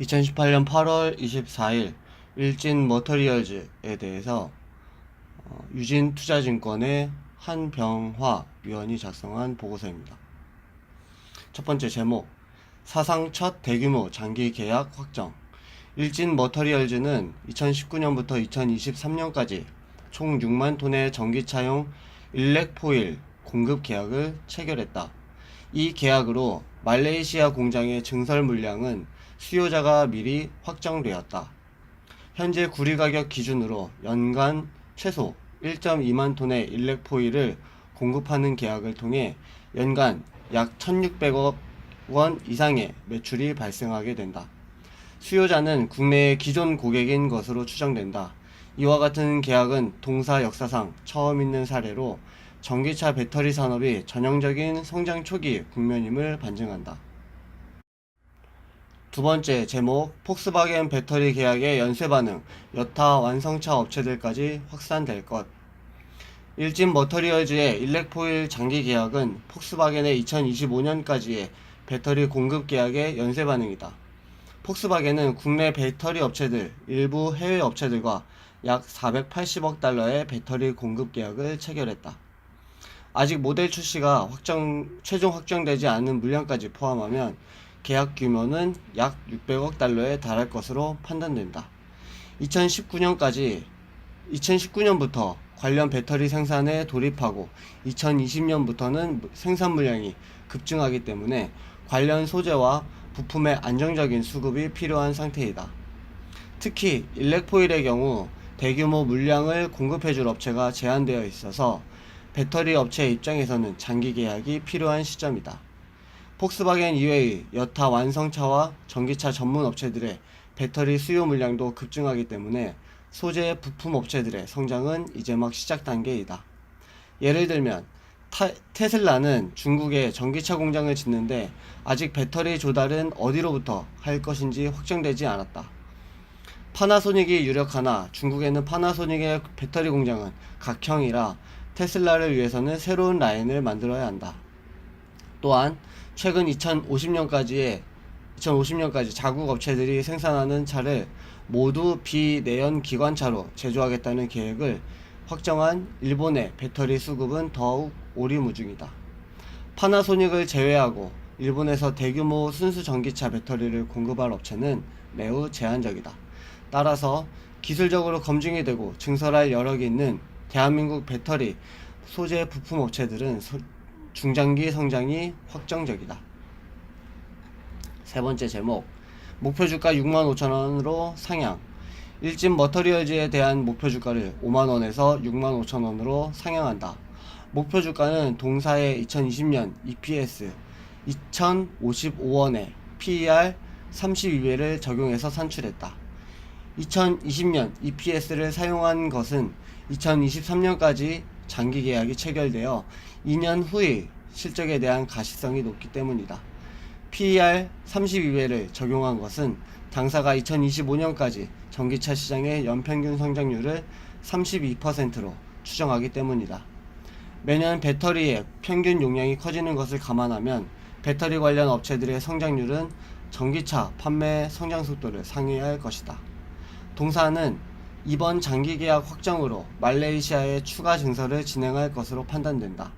2018년 8월 24일 일진 머터리얼즈에 대해서 어, 유진 투자증권의 한병화 위원이 작성한 보고서입니다. 첫 번째 제목 사상 첫 대규모 장기 계약 확정 일진 머터리얼즈는 2019년부터 2023년까지 총 6만 톤의 전기차용 일렉포일 공급 계약을 체결했다. 이 계약으로 말레이시아 공장의 증설 물량은 수요자가 미리 확정되었다. 현재 구리 가격 기준으로 연간 최소 1.2만 톤의 일렉포일을 공급하는 계약을 통해 연간 약 1,600억 원 이상의 매출이 발생하게 된다. 수요자는 국내의 기존 고객인 것으로 추정된다. 이와 같은 계약은 동사 역사상 처음 있는 사례로 전기차 배터리 산업이 전형적인 성장 초기 국면임을 반증한다. 두 번째 제목 폭스바겐 배터리 계약의 연쇄 반응 여타 완성차 업체들까지 확산될 것 일진 머터리얼즈의 일렉포일 장기 계약은 폭스바겐의 2025년까지의 배터리 공급 계약의 연쇄 반응이다. 폭스바겐은 국내 배터리 업체들, 일부 해외 업체들과 약 480억 달러의 배터리 공급 계약을 체결했다. 아직 모델 출시가 확정, 최종 확정되지 않은 물량까지 포함하면 계약 규모는 약 600억 달러에 달할 것으로 판단된다. 2019년까지 2019년부터 관련 배터리 생산에 돌입하고 2020년부터는 생산 물량이 급증하기 때문에 관련 소재와 부품의 안정적인 수급이 필요한 상태이다. 특히 일렉포일의 경우 대규모 물량을 공급해줄 업체가 제한되어 있어서 배터리 업체 입장에서는 장기 계약이 필요한 시점이다. 폭스바겐 이외의 여타 완성차와 전기차 전문 업체들의 배터리 수요 물량도 급증하기 때문에 소재 부품 업체들의 성장은 이제 막 시작 단계이다. 예를 들면 타- 테슬라는 중국에 전기차 공장을 짓는데 아직 배터리 조달은 어디로부터 할 것인지 확정되지 않았다. 파나소닉이 유력하나 중국에는 파나소닉의 배터리 공장은 각형이라 테슬라를 위해서는 새로운 라인을 만들어야 한다. 또한 최근 2050년까지의 2050년까지 자국 업체들이 생산하는 차를 모두 비내연 기관차로 제조하겠다는 계획을 확정한 일본의 배터리 수급은 더욱 오리무중이다. 파나소닉을 제외하고 일본에서 대규모 순수 전기차 배터리를 공급할 업체는 매우 제한적이다. 따라서 기술적으로 검증이 되고 증설할 여력이 있는 대한민국 배터리 소재 부품 업체들은 소- 중장기 성장이 확정적이다. 세 번째 제목 목표 주가 6만 5천 원으로 상향 일진 머터리얼즈에 대한 목표 주가를 5만 원에서 6만 5천 원으로 상향한다. 목표 주가는 동사의 2020년 EPS 2,055원에 PER 32배를 적용해서 산출했다. 2020년 EPS를 사용한 것은 2023년까지 장기 계약이 체결되어 2년 후의 실적에 대한 가시성이 높기 때문이다. PER 32배를 적용한 것은 당사가 2025년까지 전기차 시장의 연평균 성장률을 32%로 추정하기 때문이다. 매년 배터리의 평균 용량이 커지는 것을 감안하면 배터리 관련 업체들의 성장률은 전기차 판매 성장 속도를 상회할 것이다. 동사는 이번 장기 계약 확정으로 말레이시아의 추가 증설을 진행할 것으로 판단된다.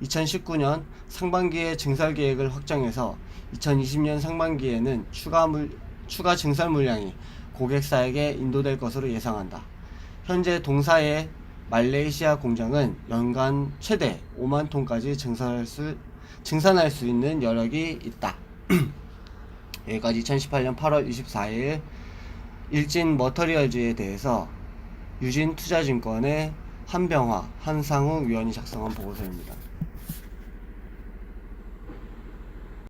2019년 상반기에 증설 계획을 확정해서 2020년 상반기에는 추가 물, 추가 증설 물량이 고객사에게 인도될 것으로 예상한다. 현재 동사의 말레이시아 공장은 연간 최대 5만 톤까지 증설할 수, 증산할 수 있는 여력이 있다. 여기까지 2018년 8월 24일 일진 머터리얼즈에 대해서 유진 투자증권의 한병화, 한상욱 위원이 작성한 보고서입니다.